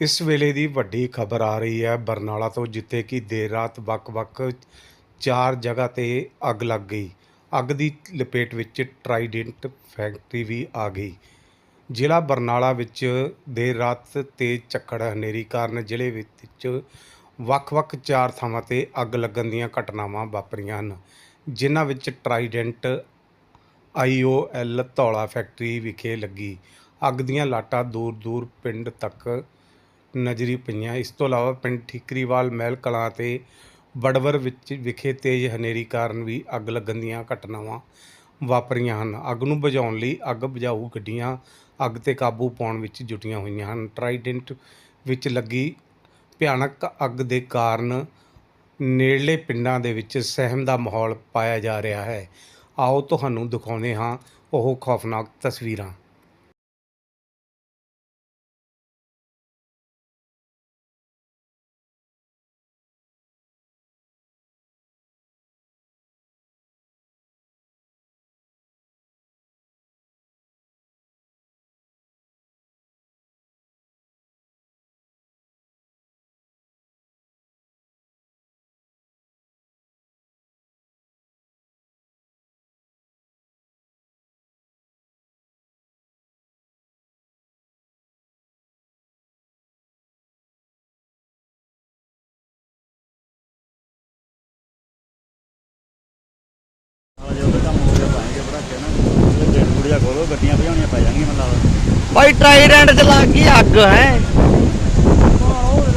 ਇਸ ਵੇਲੇ ਦੀ ਵੱਡੀ ਖਬਰ ਆ ਰਹੀ ਹੈ। ਬਰਨਾਲਾ ਤੋਂ ਜਿੱਥੇ ਕਿ ਦੇਰ ਰਾਤ ਵੱਖ-ਵੱਖ ਚਾਰ ਜਗ੍ਹਾ ਤੇ ਅੱਗ ਲੱਗ ਗਈ। ਅੱਗ ਦੀ ਲਪੇਟ ਵਿੱਚ ਟਰਾਈਡੈਂਟ ਫੈਕਟਰੀ ਵੀ ਆ ਗਈ। ਜ਼ਿਲ੍ਹਾ ਬਰਨਾਲਾ ਵਿੱਚ ਦੇਰ ਰਾਤ ਤੇਜ਼ ਝੱਖੜ ਹਨੇਰੀ ਕਾਰਨ ਜ਼ਿਲ੍ਹੇ ਵਿੱਚ ਵੱਖ-ਵੱਖ ਚਾਰ ਥਾਵਾਂ ਤੇ ਅੱਗ ਲੱਗਣ ਦੀਆਂ ਘਟਨਾਵਾਂ ਵਾਪਰੀਆਂ ਹਨ, ਜਿਨ੍ਹਾਂ ਵਿੱਚ ਟਰਾਈਡੈਂਟ ਆਈਓਐਲ ਧੌਲਾ ਫੈਕਟਰੀ ਵਿਖੇ ਲੱਗੀ। ਅੱਗ ਦੀਆਂ ਲਾਟਾਂ ਦੂਰ-ਦੂਰ ਪਿੰਡ ਤੱਕ ਨਜ਼ਰੀ ਪਈਆਂ। ਇਸ ਤੋਂ ਇਲਾਵਾ ਪਿੰਡ ਠੀਕਰੀਵਾਲ ਮਹਿਲ ਕਲਾਂ ਤੇ ਬੜਵਰ ਵਿੱਚ ਵਿਖੇ ਤੇਜ਼ ਹਨੇਰੀ ਕਾਰਨ ਵੀ ਅੱਗ ਲੱਗਣ ਦੀਆਂ ਘਟਨਾਵਾਂ ਵਾਪਰੀਆਂ ਹਨ। ਅੱਗ ਨੂੰ ਬੁਝਾਉਣ ਲਈ ਅੱਗ ਬੁਝਾਊ ਗੱਡੀਆਂ ਅੱਗ ਤੇ ਕਾਬੂ ਪਾਉਣ ਵਿੱਚ ਜੁਟੀਆਂ ਹੋਈਆਂ ਹਨ। ਟਰਾਈਡੈਂਟ ਵਿੱਚ ਲੱਗੀ ਭਿਆਨਕ ਅੱਗ ਦੇ ਕਾਰਨ ਨੇੜਲੇ ਪਿੰਡਾਂ ਦੇ ਵਿੱਚ ਸਹਿਮ ਦਾ ਮਾਹੌਲ ਪਾਇਆ ਜਾ ਰਿਹਾ ਹੈ। ਆਓ ਤੁਹਾਨੂੰ ਦਿਖਾਉਂਦੇ ਹਾਂ ਉਹ ਖੌਫਨਾਕ ਤਸਵੀਰਾਂ। ਗੱਡੀਆਂ ਭਜਾਉਣੀਆਂ ਪੈ ਜਾਣਗੀਆਂ ਮਤਲਬ ਭਾਈ ਟਰਾਈਡੈਂਟ ਚ ਲੱਗ ਗਈ ਅੱਗ ਹੈ?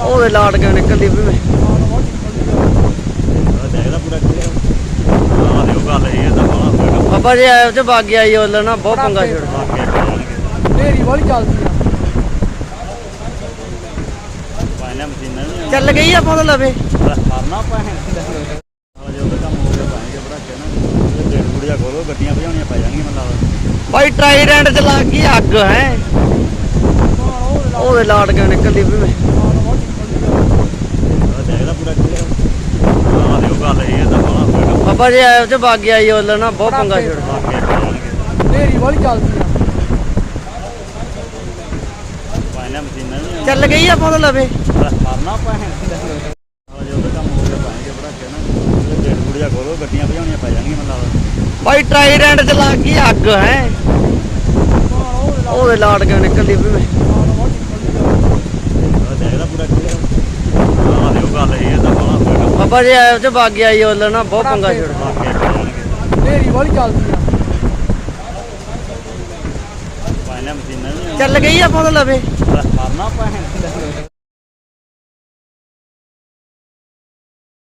ਉਹਦੇ ਲਾਟ ਕੇ ਨਿਕਲਦੀ ਵੀ ਮੈਂ ਦੇਖਦਾ ਪੂਰਾ ਹਾਂ ਦਿਓ ਗੱਲ ਇਹ ਤਾਂ ਬਾਹਲਾ ਹੋਏਗਾ ਬਾਬਾ ਜੀ ਆਇਓ ਚ ਬਾਗੀ ਆਈ ਉਹ ਨਾ ਬਹੁਤ ਪੰਗਾ ਛੜ ਬਾਕੀ ਪੈ ਜਾਣਗੇ ਢੇਰੀ ਵਾਲੀ ਚੱਲਦੀ ਆ। ਪਾਇਨਾ ਮਸ਼ੀਨਾਂ ਵੀ ਚੱਲ ਗਈ ਆਪਾਂ ਤਾਂ ਲਵੇ। ਮਰਨਾ ਪਾਏ ਹਾਂ ਜੋ ਕੰਮ ਹੋ ਗਿਆ ਪਾਏਗੇ ਭਰਾਕੇ ਨਾ। ਇਹ ਡੇਢ ਗੁੜੀਆ ਖੋਲੋ ਗੱਡੀਆਂ ਭਜਾਉਣੀਆਂ ਪੈ ਜਾਣਗੀਆਂ ਮਤਲਬ ਭਾਈ ਟਰਾਈਡੈਂਟ ਚ ਲੱਗ ਗਈ ਅੱਗ ਹੈ। ਉਹਦੇ ਲਾਟ ਕੇ ਨਿਕਲਦੀ ਵੀ ਮੈਂ? ਬਾਬਾ ਜੀ ਆਇਓ ਚ ਬਾਗੀ ਆਈ ਉਹ ਨਾ ਬਹੁਤ ਪੰਗਾ ਛੜ ਢੇਰੀ ਵਾਲੀ ਚੱਲਦੀ ਆ। ਪਾਇਨਾ ਮਸ਼ੀਨਾਂ ਵੀ ਚੱਲ ਗਈ ਆਪਾਂ ਤਾਂ ਲਵੇ। ਮਰਨਾ ਪਾਏ ਹਾਂ ਜੋ ਕੰਮ ਹੋ ਗਿਆ ਪਾਏਗੇ ਭਰਾਕੇ ਨਾ ਇਹ ਡੇਢ ਗੁੜੀਆ ਖੋਲੋ ਗੱਡੀਆਂ ਭਜਾਉਣੀਆਂ ਪੈ ਜਾਣਗੀਆਂ ਮਤਲਬ ਭਾਈ ਟਰਾਈਡੈਂਟ ਚ ਲੱਗ ਗਈ ਅੱਗ ਹੈ। ਉਹਦੇ ਲਾਟ ਕੇ ਨਿਕਲਦੀ ਵੀ। ਮੈਂ ਤਾਂ ਬਾਬਾ ਜੀ ਆਇਓ ਚ ਬਾਗੀ ਆਈ ਉਹ ਨਾ ਬਹੁਤ ਪੰਗਾ ਛੜ ਢੇਰੀ ਵਾਲੀ ਚੱਲਦੀ ਆ। ਚੱਲ ਗਈ ਆਪਾਂ ਤਾਂ ਲਵੇ। ਮਰਨਾ ਪਾਏ